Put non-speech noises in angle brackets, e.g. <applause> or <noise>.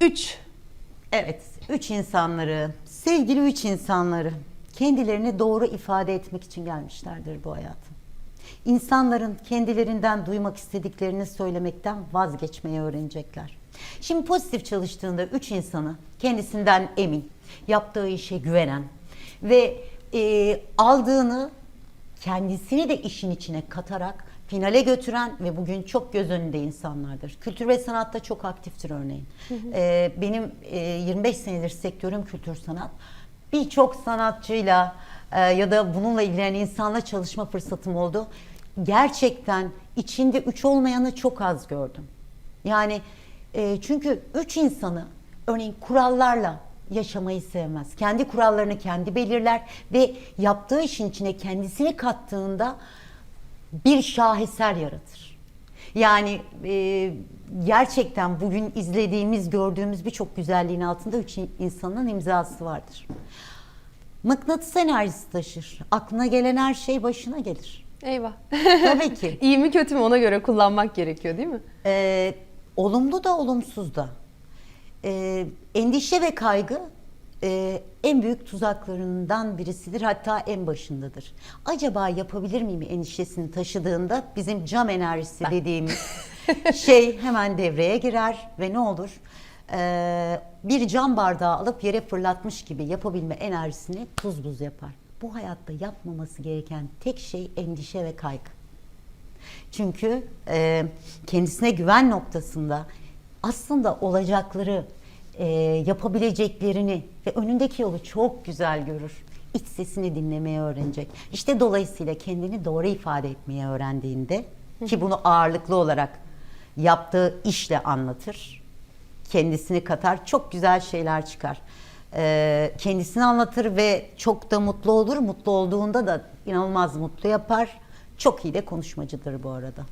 Üç. Evet, üç insanları, sevgili üç insanları kendilerini doğru ifade etmek için gelmişlerdir bu hayata. İnsanların kendilerinden duymak istediklerini söylemekten vazgeçmeyi öğrenecekler. Şimdi pozitif çalıştığında üç insanı kendisinden emin, yaptığı işe güvenen ve e, aldığını kendisini de işin içine katarak finale götüren ve bugün çok göz önünde insanlardır. Kültür ve sanatta çok aktiftir örneğin. Ee, benim e, 25 senedir sektörüm kültür sanat. Birçok sanatçıyla e, ya da bununla ilgilenen insanla çalışma fırsatım oldu. Gerçekten içinde üç olmayanı çok az gördüm. Yani e, çünkü üç insanı örneğin kurallarla yaşamayı sevmez. Kendi kurallarını kendi belirler ve yaptığı işin içine kendisini kattığında bir şaheser yaratır. Yani e, gerçekten bugün izlediğimiz, gördüğümüz birçok güzelliğin altında üç in- insanın imzası vardır. Mıknatıs enerjisi taşır. Aklına gelen her şey başına gelir. Eyvah. Tabii ki. <laughs> İyi mi kötü mü ona göre kullanmak gerekiyor değil mi? Ee, olumlu da olumsuz da. Ee, endişe ve kaygı e, en büyük tuzaklarından birisidir hatta en başındadır. Acaba yapabilir miyim endişesini taşıdığında bizim cam enerjisi dediğimiz <laughs> şey hemen devreye girer ve ne olur? Ee, bir cam bardağı alıp yere fırlatmış gibi yapabilme enerjisini tuz buz yapar. Bu hayatta yapmaması gereken tek şey endişe ve kaygı. Çünkü e, kendisine güven noktasında aslında olacakları, e, yapabileceklerini ve önündeki yolu çok güzel görür. İç sesini dinlemeyi öğrenecek. İşte dolayısıyla kendini doğru ifade etmeyi öğrendiğinde ki bunu ağırlıklı olarak yaptığı işle anlatır. Kendisini katar, çok güzel şeyler çıkar. E, kendisini anlatır ve çok da mutlu olur. Mutlu olduğunda da inanılmaz mutlu yapar. Çok iyi de konuşmacıdır bu arada.